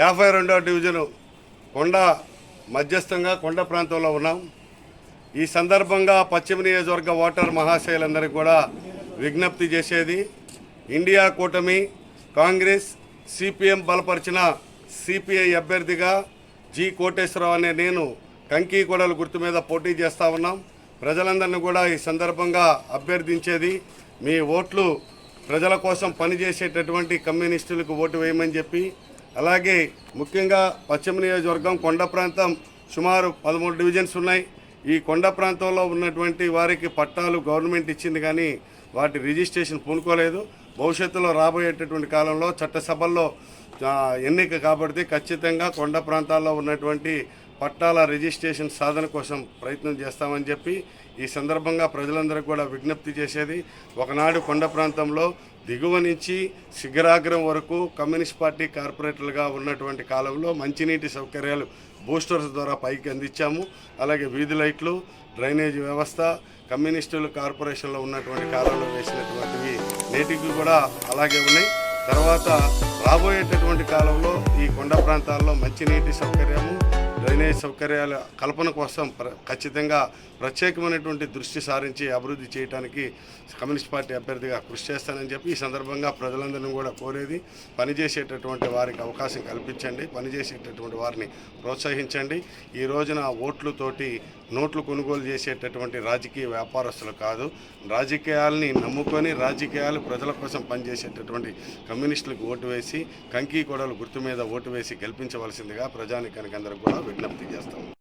యాభై రెండవ డివిజను కొండ మధ్యస్థంగా కొండ ప్రాంతంలో ఉన్నాం. ఈ సందర్భంగా పశ్చిమ నియోజకవర్గ ఓటర్ మహాశయులందరికీ కూడా విజ్ఞప్తి చేసేది ఇండియా కూటమి కాంగ్రెస్ సిపిఎం బలపరిచిన సిపిఐ అభ్యర్థిగా జి కోటేశ్వరరావు అనే నేను కంకి కొడలు గుర్తు మీద పోటీ చేస్తా ఉన్నాం. ప్రజలందరినీ కూడా ఈ సందర్భంగా అభ్యర్థించేది మీ ఓట్లు ప్రజల కోసం పనిచేసేటటువంటి కమ్యూనిస్టులకు ఓటు వేయమని చెప్పి అలాగే ముఖ్యంగా పశ్చిమ నియోజకవర్గం కొండ ప్రాంతం సుమారు పదమూడు డివిజన్స్ ఉన్నాయి. ఈ కొండ ప్రాంతంలో ఉన్నటువంటి వారికి పట్టాలు గవర్నమెంట్ ఇచ్చింది కానీ వాటి రిజిస్ట్రేషన్ పూనుకోలేదు. భవిష్యత్తులో రాబోయేటటువంటి కాలంలో చట్టసభల్లో ఎన్నిక కాబట్టి ఖచ్చితంగా కొండ ప్రాంతాల్లో ఉన్నటువంటి పట్టాల రిజిస్ట్రేషన్ సాధన కోసం ప్రయత్నం చేస్తామని చెప్పి ఈ సందర్భంగా ప్రజలందరికీ కూడా విజ్ఞప్తి చేసేది. ఒకనాడు కొండ ప్రాంతంలో దిగువ నుంచి శిఖరాగ్రం వరకు కమ్యూనిస్ట్ పార్టీ కార్పొరేటర్లుగా ఉన్నటువంటి కాలంలో మంచినీటి సౌకర్యాలు బూస్టర్స్ ద్వారా పైకి అందించాము. అలాగే వీధి లైట్లు డ్రైనేజ్ వ్యవస్థ కమ్యూనిస్టులు కార్పొరేషన్లో ఉన్నటువంటి కాలంలో వేసినటువంటివి నేటికి కూడా అలాగే ఉన్నాయి. తర్వాత రాబోయేటటువంటి కాలంలో ఈ కొండ ప్రాంతాల్లో మంచినీటి సౌకర్యము డ్రైనేజ్ సౌకర్యాల కల్పన కోసం ప్ర- ఖచ్చితంగా ప్రత్యేకమైనటువంటి దృష్టి సారించి అభివృద్ధి చేయడానికి కమ్యూనిస్ట్ పార్టీ అభ్యర్థిగా కృషి చేస్తానని చెప్పి ఈ సందర్భంగా ప్రజలందరినీ కూడా కోరేది పనిచేసేటటువంటి వారికి అవకాశం కల్పించండి పనిచేసేటటువంటి వారిని ప్రోత్సహించండి. ఈ రోజున ఓట్లతోటి నోట్లు కొనుగోలు చేసేటటువంటి రాజకీయ వ్యాపారస్తులు కాదు రాజకీయాల్ని నమ్ముకొని రాజకీయాలు ప్రజల కోసం పనిచేసేటటువంటి కమ్యూనిస్టులకు ఓటు వేసి కంకి కొడలు గుర్తు మీద ఓటు వేసి గెలిపించవలసిందిగా ప్రజానికానికి అందరూ కూడా విజ్ఞప్తి చేస్తాం.